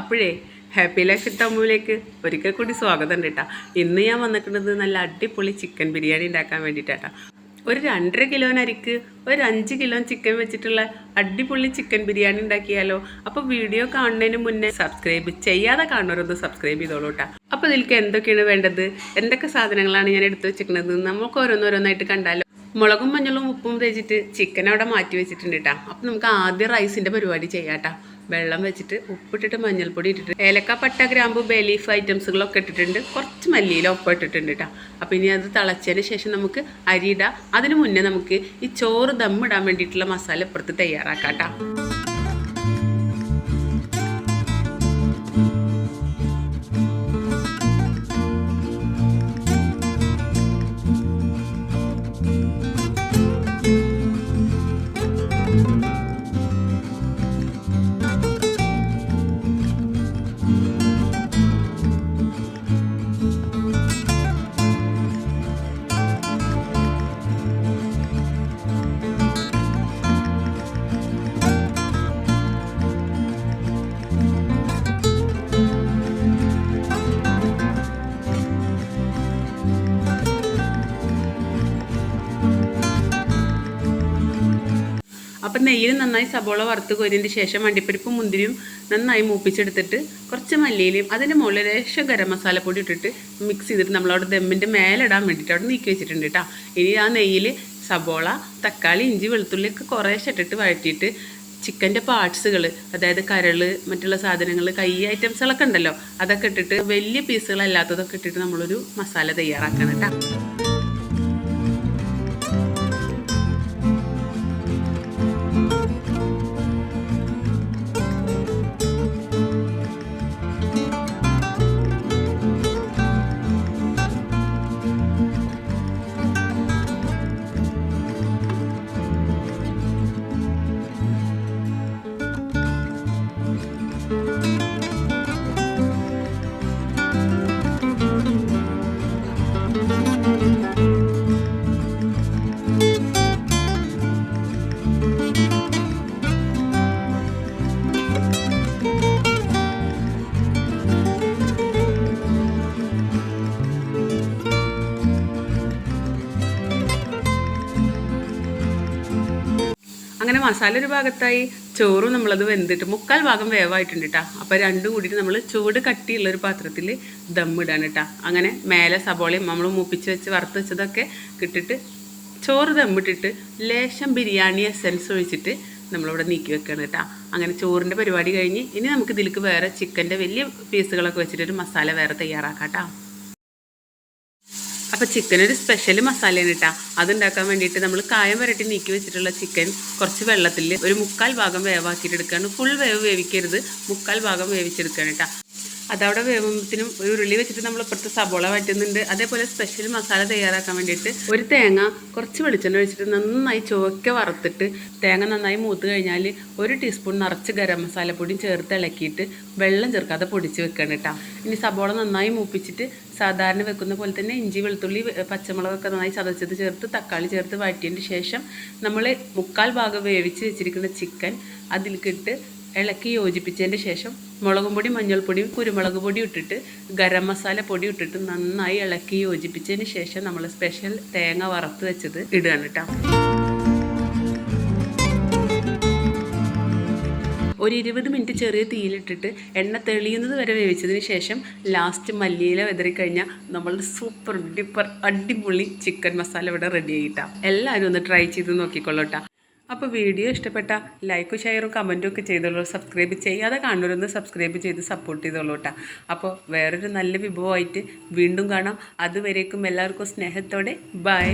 അപ്പോഴേ happy life തമ്മിലേക്ക് ഒരിക്കൽ കൂടി സ്വാഗതം ഉണ്ട് കേട്ടോ ഇന്ന് ഞാൻ വന്നിട്ടുള്ളത് നല്ല അടിപൊളി ചിക്കൻ ബിരിയാണി ഉണ്ടാക്കാൻ വേണ്ടിയിട്ടാട്ടോ ഒരു രണ്ടര കിലോനരിക്ക് ഒരു അഞ്ച് കിലോ ചിക്കൻ വെച്ചിട്ടുള്ള അടിപൊളി ചിക്കൻ ബിരിയാണി ഉണ്ടാക്കിയാലോ? അപ്പോൾ വീഡിയോ കാണുന്നതിന് മുന്നേ സബ്സ്ക്രൈബ് ചെയ്യാതെ കാണുന്നവരൊന്ന് സബ്സ്ക്രൈബ് ചെയ്തോളൂ കേട്ടോ അപ്പോൾ ഇതിലേക്ക് എന്തൊക്കെയാണ് വേണ്ടത്? എന്തൊക്കെ സാധനങ്ങളാണ് ഞാൻ എടുത്തു വെച്ചിരിക്കുന്നത്? നമുക്ക് ഓരോന്നോരോന്നായിട്ട് കണ്ടാലോ. മുളകും മഞ്ഞളും ഉപ്പും തേച്ചിട്ട് ചിക്കൻ അവിടെ മാറ്റി വെച്ചിട്ടുണ്ട് കേട്ടോ അപ്പോൾ നമുക്ക് ആദ്യം റൈസിന്റെ പരിപാടി ചെയ്യാം കേട്ടോ വെള്ളം വെച്ചിട്ട് ഉപ്പിട്ടിട്ട് മഞ്ഞൾപ്പൊടി ഇട്ടിട്ട് ഏലക്ക പട്ട ഗ്രാമ്പ് ബേ ലീഫ് ഐറ്റംസുകളൊക്കെ ഇട്ടിട്ടുണ്ട്. കുറച്ച് മല്ലിയില ഒപ്പം ഇട്ടിട്ടുണ്ട് കേട്ടോ അപ്പം ഇനി അത് തിളച്ചതിന് ശേഷം നമുക്ക് അരി ഇടാം. അതിന് മുന്നേ നമുക്ക് ഈ ചോറ് ദമ്മിടാൻ വേണ്ടിയിട്ടുള്ള മസാല ഇപ്പുറത്ത് തയ്യാറാക്കാം കേട്ടോ അപ്പം നെയ്യിൽ നന്നായി സബോള വറുത്ത് കോരിയതിന് ശേഷം വണ്ടിപ്പരിപ്പും മുന്തിരിയും നന്നായി മൂപ്പിച്ചെടുത്തിട്ട് കുറച്ച് മല്ലിയിലയും അതിന്റെ മുകളിൽ ലേശം ഗരം മസാലപ്പൊടി ഇട്ടിട്ട് മിക്സ് ചെയ്തിട്ട് നമ്മളവിടെ ദമ്മിന്റെ മേലിടാൻ വേണ്ടിയിട്ട് അവിടെ നീക്കി വെച്ചിട്ടുണ്ട് കേട്ടോ. ഇനി ആ നെയ്യിൽ സബോള തക്കാളി ഇഞ്ചി വെളുത്തുള്ളി ഒക്കെ കുറേശ്ശെ ഇട്ടിട്ട് വഴറ്റിയിട്ട് ചിക്കന്റെ പാർട്സുകൾ അതായത് കരൾ മറ്റുള്ള സാധനങ്ങൾ കൈ ഐറ്റംസുകളൊക്കെ ഉണ്ടല്ലോ അതൊക്കെ ഇട്ടിട്ട് വലിയ പീസുകളല്ലാത്തതൊക്കെ ഇട്ടിട്ട് നമ്മളൊരു മസാല തയ്യാറാക്കണം കേട്ടോ. അങ്ങനെ മസാല ഒരു ഭാഗത്തായി ചോറും നമ്മളത് വെന്തിട്ട് മുക്കാൽ ഭാഗം വേവായിട്ടുണ്ട് കേട്ടോ അപ്പോൾ രണ്ടും കൂടിയിട്ട് നമ്മൾ ചൂട് കട്ടിയുള്ള ഒരു പാത്രത്തിൽ ദമ്മിടാണ് കേട്ടോ അങ്ങനെ മേലെ സബോളയും നമ്മൾ മൂപ്പിച്ച് വെച്ച് വറുത്ത് വെച്ചതൊക്കെ കിട്ടിട്ട് ചോറ് ദമ്മിട്ടിട്ട് ലേശം ബിരിയാണി എസൻസ് ഒഴിച്ചിട്ട് നമ്മളിവിടെ നീക്കി വെക്കുകയാണ് കേട്ടോ അങ്ങനെ ചോറിന്റെ പരിപാടി കഴിഞ്ഞ് ഇനി നമുക്ക് ഇതിലേക്ക് വേറെ ചിക്കന്റെ വലിയ പീസുകളൊക്കെ വെച്ചിട്ട് ഒരു മസാല വേറെ തയ്യാറാക്കാം കേട്ടോ അപ്പോൾ ഒരു സ്പെഷ്യൽ മസാലയാണ് കേട്ടോ അതുണ്ടാക്കാൻ വേണ്ടിയിട്ട് നമ്മൾ കായം വരട്ടി നീക്കി വെച്ചിട്ടുള്ള ചിക്കൻ കുറച്ച് വെള്ളത്തിൽ ഒരു മുക്കാൽ ഭാഗം വേവാക്കിയിട്ട് എടുക്കുകയാണ് ഫുൾ വേവ് വേവിക്കരുത്. മുക്കാൽ ഭാഗം വേവിച്ചെടുക്കുകയാണ് കേട്ടോ അതവിടെ വേവുമ്പത്തിനും ഒരു ഉരുളി വെച്ചിട്ട് നമ്മൾ ഇപ്പുറത്ത് സബോള വറ്റുന്നുണ്ട് അതേപോലെ സ്പെഷ്യൽ മസാല തയ്യാറാക്കാൻ വേണ്ടിയിട്ട് ഒരു തേങ്ങ കുറച്ച് വെളിച്ചെണ്ണ ഒഴിച്ചിട്ട് നന്നായി ചുവക്ക വറുത്തിട്ട് തേങ്ങ നന്നായി മൂത്ത് കഴിഞ്ഞാൽ ഒരു ടീസ്പൂൺ നിറച്ച് ഗരം മസാലപ്പൊടിയും ചേർത്ത് ഇളക്കിയിട്ട് വെള്ളം ചേർക്കാതെ പൊടിച്ച് വെക്കണം കേട്ടോ. ഇനി സബോള നന്നായി മൂപ്പിച്ചിട്ട് സാധാരണ വെക്കുന്ന പോലെ തന്നെ ഇഞ്ചി വെളുത്തുള്ളി പച്ചമുളകൊക്കെ നന്നായി ചതച്ചത് ചേർത്ത് തക്കാളി ചേർത്ത് വഴറ്റിയതിന് ശേഷം നമ്മൾ മുക്കാൽ ഭാഗം വേവിച്ച് വെച്ചിരിക്കുന്ന ചിക്കൻ അതിലേക്കിട്ട് ഇളക്കി യോജിപ്പിച്ചതിന് ശേഷം മുളകും പൊടി മഞ്ഞൾപ്പൊടിയും കുരുമുളക് പൊടി ഇട്ടിട്ട് ഗരം മസാല പൊടി ഇട്ടിട്ട് നന്നായി ഇളക്കി യോജിപ്പിച്ചതിന് ശേഷം നമ്മൾ സ്പെഷ്യൽ തേങ്ങ വറുത്ത് വെച്ചത് ഇടുകയാണ് കേട്ടോ. ഒരു ഇരുപത് മിനിറ്റ് ചെറിയ തീയിലിട്ടിട്ട് എണ്ണ തെളിയുന്നത് വരെ വേവിച്ചതിന് ശേഷം ലാസ്റ്റ് മല്ലിയില വെതറിക്കഴിഞ്ഞാൽ നമ്മൾ സൂപ്പർ ഡിപ്പർ അടിപൊളി ചിക്കൻ മസാല ഇവിടെ റെഡി ആയിട്ടാണ് എല്ലാവരും ഒന്ന് ട്രൈ ചെയ്ത് നോക്കിക്കൊള്ളൂട്ടാ അപ്പോൾ വീഡിയോ ഇഷ്ടപ്പെട്ട ലൈക്കും ഷെയറും കമന്റും ഒക്കെ ചെയ്തോളൂ സബ്സ്ക്രൈബ് ചെയ്യാതെ കാണുന്നവരൊന്ന് സബ്സ്ക്രൈബ് ചെയ്ത് സപ്പോർട്ട് ചെയ്തോളൂ കേട്ടോ. അപ്പോൾ വേറൊരു നല്ല വിഭവമായിട്ട് വീണ്ടും കാണാം. അതുവരേക്കും എല്ലാവർക്കും സ്നേഹത്തോടെ. ബൈ